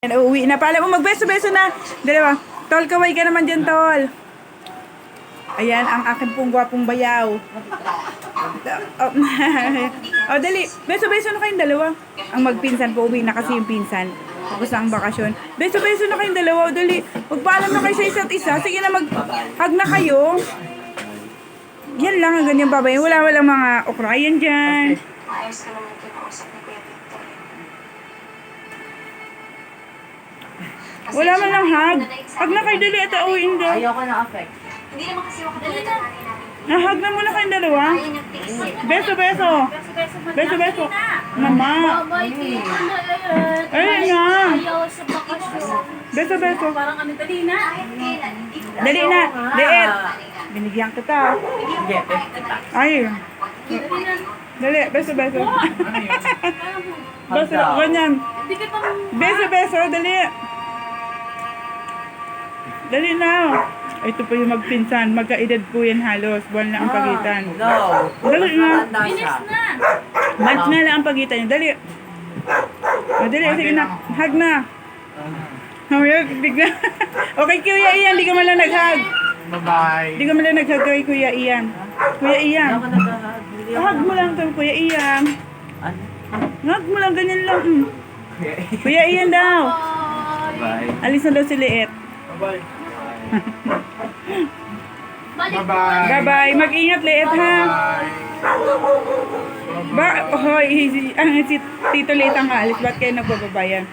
Yan, uuwi na. Pala mo, magbeso-beso na. Dalawa. Tol, kaway ka naman dyan, tol. Ayan, ang akin pong gwapong bayaw. Oh, oh dali. Beso-beso na kayong dalawa. Ang magpinsan po, uwi na kasi yung pinsan. Tapos ang bakasyon. Beso-beso na kayong dalawa. Oh, dali. Magpaalam na kayo sa isa't isa. Sige na, mag-hug na kayo. Yan lang ang ganyan babay. Wala walang mga okrayan dyan. Ayos Wala man lang hug. Hug na kayo dali at uuwiin daw. Ayoko na affect. Hindi naman kasi ng nanay namin. Nahag na muna kayong dalawa. Beso, beso. Beso, beso. Mama. Na eh. Ayun nga. Beso, beso. Parang kami dali na. Dali na. Liit. Binigyan kita. Ay. Dali. Beso, beso. Beso. Ganyan. Beso, beso. Dali. Dali na. Ito po yung magpinsan. Magkaedad po yan halos. Buwan na ang pagitan. No. Dali na. Siya. na. Months na lang ang pagitan niyo. Dali. O, dali. Sige na. Hug na. Mamaya, bigla. okay, Kuya Ian. Di ka man lang nag-hug. Bye-bye. Di ka man lang nag-hug kay Kuya Ian. Kuya Ian. Hug mo lang to, Kuya Ian. Ano? Hug mo lang, ganyan lang. Kuya Ian daw. Bye. Alis na daw si Liet. Bye-bye. Bye-bye. Bye-bye. Mag-ingat, Liet, ha? Ba, hoy, si, ang si Tito Liet ang alis. Ba't kayo nagbababayan?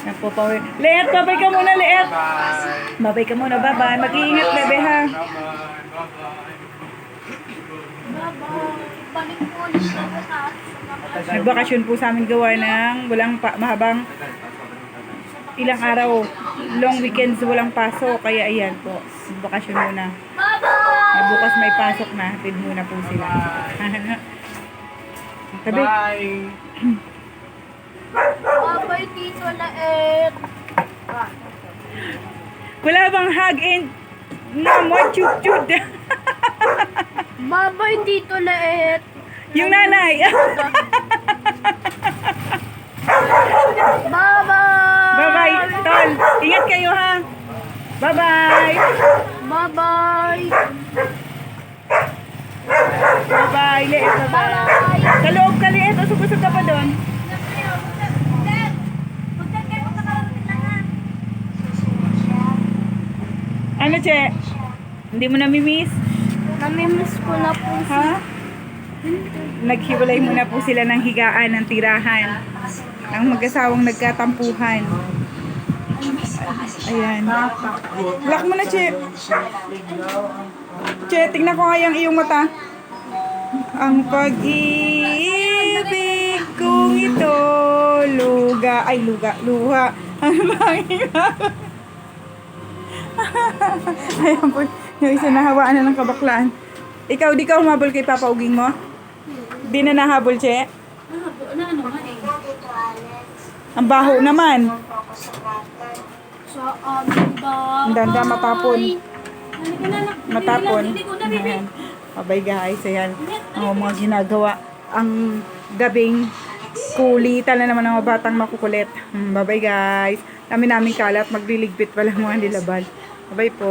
Nagpapawi. Liet, babay ka muna. Bye. Babay ka muna, bye-bye. Mag-iingat, bebe, ha? Bye-bye. Bye-bye. Atin. Nagbakasyon po sa amin gawa ng walang pa, mahabang ilang araw. Long weekends, walang pasok. Kaya ayan po, bakasyon muna. Na bukas may pasok na, hatid muna po sila. Tabi, Bye. Bye-bye, Tito Laet. wala bang hug and na mo chut chut. Bye-bye, Tito Laet. Yung nanay. Bye-bye, tol. Ingat kayo ha. Bye-bye. Bye-bye! Bye-bye, Liet. Bye-bye. Bye-bye! Sa loob ka, Liet. O, subusog ka pa doon. Ano, Che? Hindi mo namimiss? Namimiss ko na po si Ha? Naghiwalay muna po sila ng higaan ng tirahan. Ang mag-asawang nagkatampuhan. Ayan. Lock mo na, Che. Che, tingnan ko nga yung iyong mata. Ang pag-ibig kong ito, luga, ay luga, luha. Ang Ayan po, yung isa nahawaan na ng kabaklaan. Ikaw, di ka humabol kay Papa Uging mo? Di na nahabol, Che? Ano, ano eh? Ang baho naman. Sa amin ba? Ang danda matapon. Halika na, nak. Matapon. Hindi ko na. Ayan. Bye guys, ayan. Ang mga ginagawa. Ang gabing kulitan na naman ng mga batang makukulit. Hmm, Bye-bye guys. Dami namin kalat, magliligpit pa lang mga nilabal. Bye po.